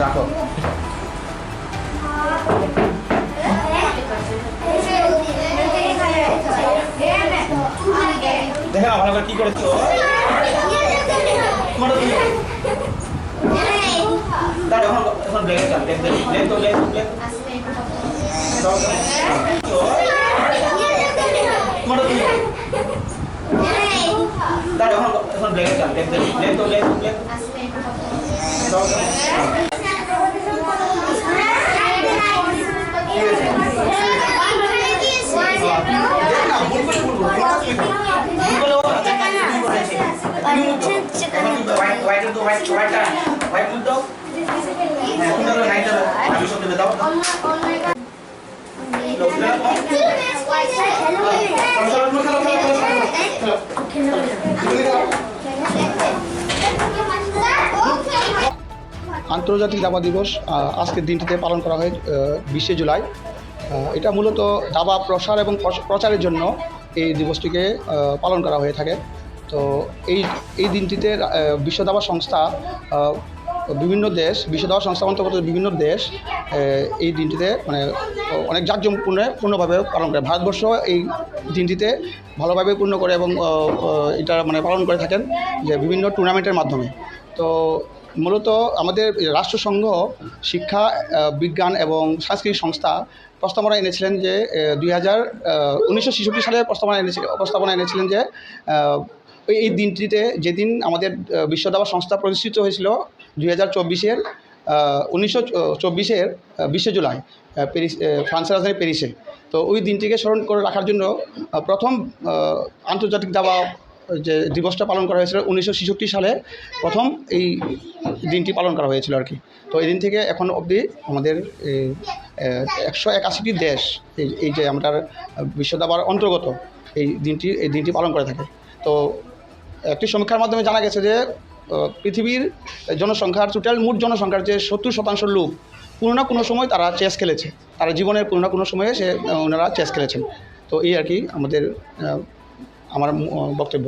রাখো দেখে না ভালো করে কি করেছো এখন blade blade blade blade blade on black ka black black to black black white to white white white to उधर नहीं तो अभी सब बताओ ऑनलाइन ऑनलाइन का हेलो हेलो আন্তর্জাতিক দাবা দিবস আজকের দিনটিতে পালন করা হয় বিশে জুলাই। এটা মূলত দাবা প্রসার এবং প্রচারের জন্য এই দিবসটিকে পালন করা হয়ে থাকে। তো এই এই দিনটিতে বিশ্ব দাবা সংস্থা বিভিন্ন দেশ, বিশ্ব দাবা সংস্থা অন্তর্গত বিভিন্ন দেশ এই দিনটিতে মানে অনেক জাঁকজমপূর্ণ পূর্ণভাবে পালন করে। ভারতবর্ষ এই দিনটিতে ভালোভাবে পূর্ণ করে এবং এটা মানে পালন করে থাকেন যে বিভিন্ন টুর্নামেন্টের মাধ্যমে। তো মূলত আমাদের রাষ্ট্রসংঘ, শিক্ষা বিজ্ঞান এবং সাংস্কৃতিক সংস্থা প্রস্তাবনা এনেছিলেন যে দুই হাজার উনিশশো সালে প্রস্তাবনা এনেছিল প্রস্তাবনা এনেছিলেন যে এই দিনটিতে যেদিন আমাদের বিশ্ব দাবা সংস্থা প্রতিষ্ঠিত হয়েছিল দুই হাজার চব্বিশের উনিশশো চব্বিশের বিশে জুলাই প্যারিস ফ্রান্সের রাজধানী প্যারিসে। তো ওই দিনটিকে স্মরণ করে রাখার জন্য প্রথম আন্তর্জাতিক দাবা যে দিবসটা পালন করা হয়েছিল উনিশশো ছেষট্টি সালে প্রথম এই দিনটি পালন করা হয়েছিল আর কি। তো এই দিন থেকে এখন অবধি আমাদের একশো একাশিটি দেশ এই এই যে আমরা বিশ্ব দাবার অন্তর্গত এই দিনটি এই দিনটি পালন করে থাকে। তো একটি সমীক্ষার মাধ্যমে জানা গেছে যে পৃথিবীর জনসংখ্যার টোটাল মোট জনসংখ্যার যে সত্তর শতাংশ লোক, কোনো না কোনো সময় তারা চেস খেলেছে। তারা জীবনের কোনো না কোনো সময়ে সে ওনারা চেস খেলেছেন। তো এই আর কি আমাদের আমার বক্তব্য।